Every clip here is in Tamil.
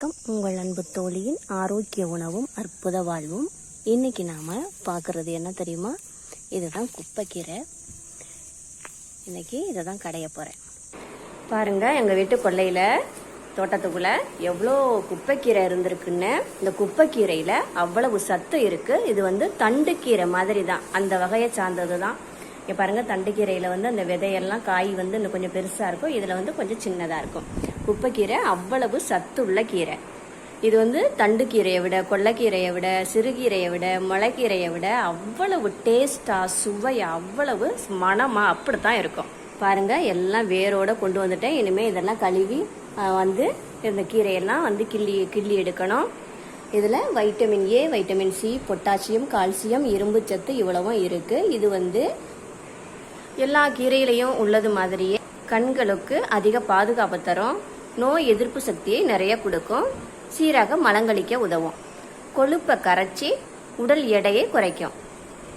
வணக்கம். உங்கள் அன்பு தோழியின் ஆரோக்கிய உணவும் அற்புத வாழ்வும். இன்னைக்கு நாம பார்க்கறது என்ன தெரியுமா? இதுதான் குப்பைக்கீரை. இன்னைக்கு இதை தான் கடைய போறேன். பாருங்க எங்க வீட்டு கொல்லையில தோட்டத்துக்குள்ள எவ்வளோ குப்பைக்கீரை இருந்திருக்குன்னு. இந்த குப்பைக்கீரையில அவ்வளவு சத்து இருக்கு. இது வந்து தண்டுக்கீரை மாதிரி தான் அந்த வகையை சார்ந்தது தான் இங்கே பாருங்கள் தண்டுக்கீரையில் வந்து அந்த விதையெல்லாம் காய் வந்து இன்னும் கொஞ்சம் பெருசாக இருக்கும். இதில் வந்து கொஞ்சம் சின்னதாக இருக்கும். குப்பைக்கீரை அவ்வளவு சத்துள்ள கீரை. இது வந்து தண்டுக்கீரையை விட கொள்ளைக்கீரையை விட சிறுகீரையை விட முளைக்கீரையை விட அவ்வளவு டேஸ்ட்டாக சுவையாக அவ்வளவு மனமா அப்படித்தான் இருக்கும். பாருங்க எல்லாம் வேரோடு கொண்டு வந்துட்டேன். இனிமேல் இதெல்லாம் கழுவி வந்து இந்த கீரையெல்லாம் வந்து கிள்ளி கிள்ளி எடுக்கணும். இதில் vitamin A vitamin C potassium calcium இரும்பு சத்து இவ்வளவும் இருக்குது இது வந்து எல்லா கீரையிலையும் உள்ளது மாதிரியே கண்களுக்கு அதிக பாதுகாப்பு தரும். நோய் எதிர்ப்பு சக்தியை நிறைய கொடுக்கும். சீராக மலங்களிக்க உதவும். கொழுப்பை கரைச்சி உடல் எடையை குறைக்கும்.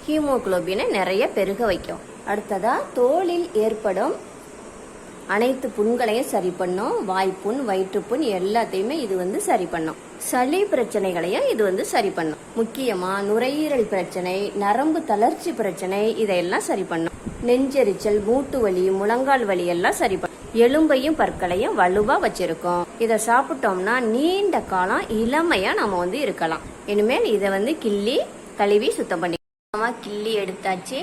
ஹீமோகுளோபினை நிறைய பெருக வைக்கும். அடுத்ததாக தோலில் ஏற்படும் அனைத்து புண்களையும் சரி பண்ணும். வாய்ப்புண் வயிற்றுப்புண் எல்லாத்தையுமே இது வந்து சரி பண்ணும். சளி பிரச்சனைகளையும் இது வந்து சரி பண்ணும். முக்கியமாக நுரையீரல் பிரச்சனை நரம்பு தளர்ச்சி பிரச்சனை இதையெல்லாம் சரி பண்ணும். நெஞ்செரிச்சல் மூட்டு வலி முழங்கால் வலி எல்லாம் சரி பண்ணும். எலும்பையும் பற்களையும் வலுவா வச்சுருக்கோம். இதை சாப்பிட்டோம்னா நீண்ட காலம் இளமையா நம்ம வந்து இருக்கலாம். இனிமேல் இதை வந்து கிள்ளி கழுவி சுத்தம் பண்ணி கிள்ளி எடுத்தாச்சு.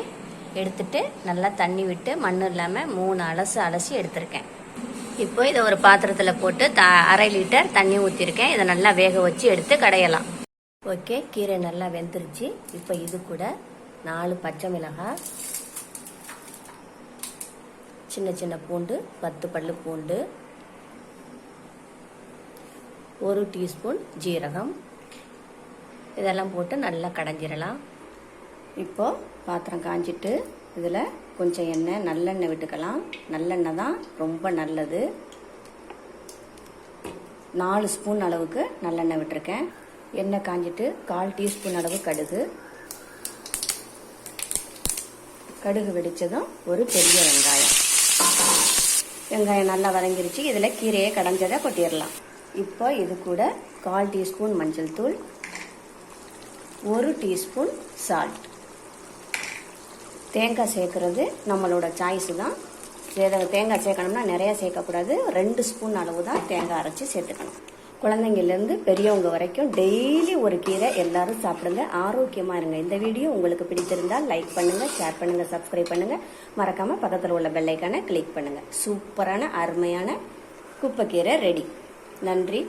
எடுத்துட்டு நல்லா தண்ணி விட்டு மண் இல்லாமல் மூணு அலசு அலசி எடுத்திருக்கேன். இப்போ இதை ஒரு பாத்திரத்தில் போட்டு த அரை லிட்டர் தண்ணி ஊற்றிருக்கேன் இதை நல்லா வேக வச்சு எடுத்து கடையலாம். ஓகே கீரை நல்லா வெந்துருச்சு. இப்போ இது கூட நாலு பச்சை மிளகாய் சின்ன சின்ன பூண்டு பத்து பல்லு பூண்டு ஒரு டீஸ்பூன் ஜீரகம். இதெல்லாம் போட்டு நல்லா கடைஞ்சிடலாம். இப்போது பாத்திரம் காஞ்சிட்டு இதில் கொஞ்சம் எண்ணெய் நல்லெண்ணெய் விட்டுக்கலாம். நல்லெண்ணெய் தான் ரொம்ப நல்லது. நாலு ஸ்பூன் அளவுக்கு நல்லெண்ணெய் விட்டுருக்கேன். எண்ணெய் காஞ்சிட்டு கால் டீஸ்பூன் அளவு கடுகு. கடுகு வெடித்ததும் ஒரு பெரிய வெங்காயம். வெங்காயம் நல்லா வதங்கிருச்சு. இதில் கீரையை கடைஞ்சதை கொட்டிடலாம். இப்போ இது கூட கால் டீஸ்பூன் மஞ்சள் தூள் ஒரு டீஸ்பூன் சால்ட் தேங்காய் சேர்க்கறது நம்மளோட சாய்ஸு தான். தேங்காய் சேர்க்கணும்னா நிறையா சேர்க்கக்கூடாது. ரெண்டு ஸ்பூன் அளவு தான் தேங்காய் அரைச்சி சேர்த்துக்கணும். குழந்தைங்கள்லேருந்து பெரியவங்க வரைக்கும் டெய்லி ஒரு கீரை எல்லாரும் சாப்பிடுங்க. ஆரோக்கியமாக இருங்க. இந்த வீடியோ உங்களுக்கு பிடித்திருந்தால் லைக் பண்ணுங்கள் ஷேர் பண்ணுங்கள் சப்ஸ்கிரைப் பண்ணுங்கள் மறக்காமல் பக்கத்தில் உள்ள பெல்லைக்கான கிளிக் பண்ணுங்கள் சூப்பரான அருமையான குப்பைக்கீரை ரெடி நன்றி.